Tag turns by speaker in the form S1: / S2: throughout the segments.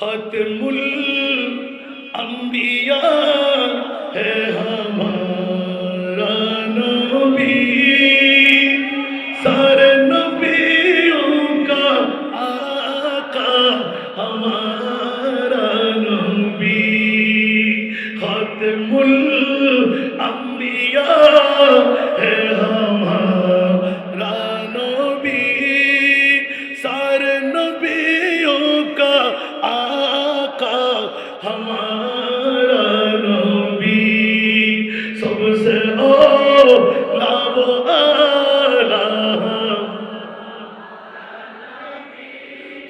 S1: खत्मुल अंबिया है हमारा नबी سے او لاو آلہ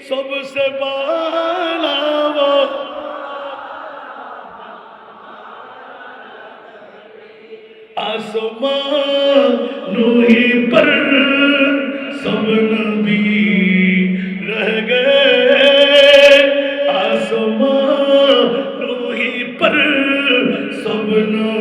S1: سب سے بالا وہ آسمان نوہی پر سب نبی رہ گئے آسمان نوہی پر سب نبی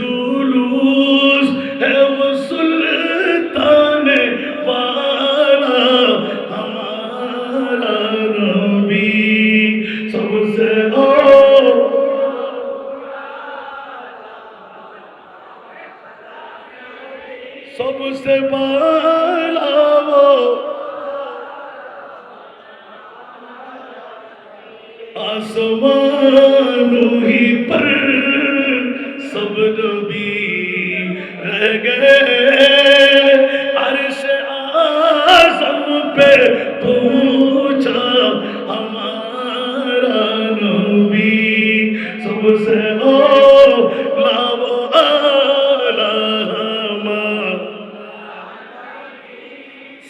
S1: جلوس ہے وہ سلطان والا، ہمارا نبی۔ سب سے سب سے بالا آسمان ہی پر सब नबी रह गए अर्श आजम पे पहुंचा हमारा नबी सबसे ओ लावो आला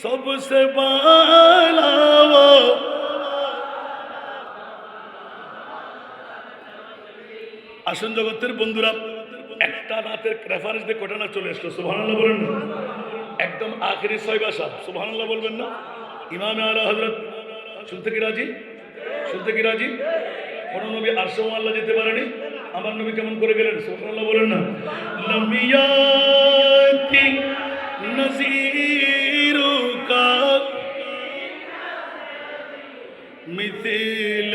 S1: सबसे बाला আসন জগতের বন্ধুরা, একটা রাতের রেফারেন্স দিয়ে ঘটনা চলে এসলো সুবহানাল্লাহ বলেন না? একদম আখেরি ছয় বাসা সুবহানাল্লাহ বলবেন না? ইমাম আলা হজরত শুনতে কি রাজি? শুনতে কি রাজি? কোন নবী আরশো আল্লাহ যেতে পারেনি? আমার নবী কেমন করে গেলেন? সুবহানাল্লাহ বলেন না? লমিয়াতি নজিরু কা মিথিল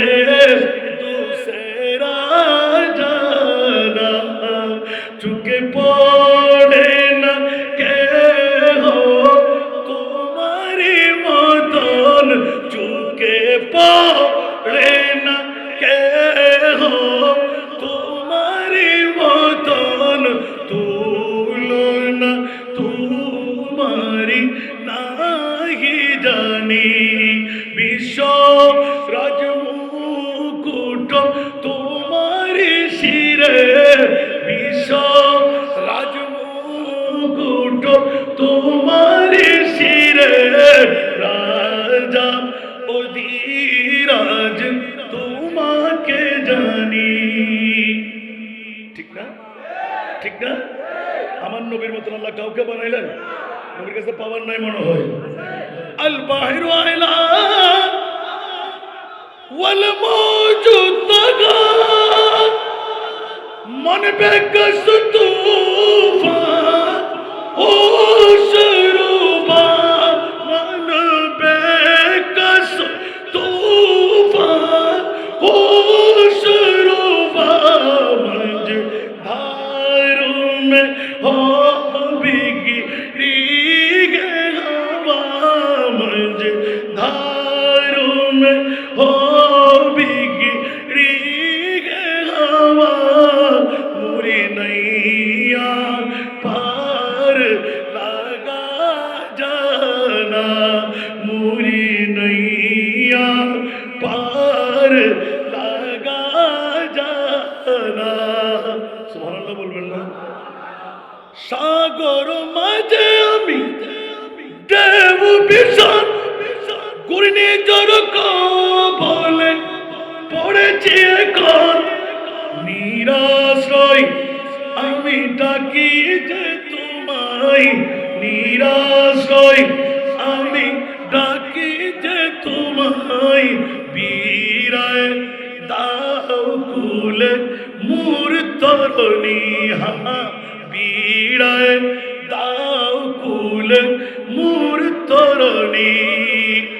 S1: शहे दूसरा जाना चुके पड़े न के हो तुम्हारी मदन चुके पड़े न के हो तुम्हारी মতন তুলন তোমারি নাহি জানি বিশ্ব রাজমুকুট না আমার নবীর মতন আল্লাহ কাউকে বানাইলেন? নবীর কাছে পাওয়ার নাই মনে হয়। আল বাহির আয়লা ওয়াল তুফান ও में हो बिगड़ी गवा मुरी नैया पार लगा जाना मुरी नैया पार লাগা জানা সুবহানাল্লাহ বলবেন না সাগর মাঝে আমি দেব ভীষণ গুরনি জর বলে পড়েছি এখন। নিরাশ্রয়, আমি ডাকি যে তোমায়। নিরাশ্রয়, আমি ডাকি যে তোমায়। বীরায় দাও কুলে মূর তরণী হা বীরায় দাও কুলে মূর তরণী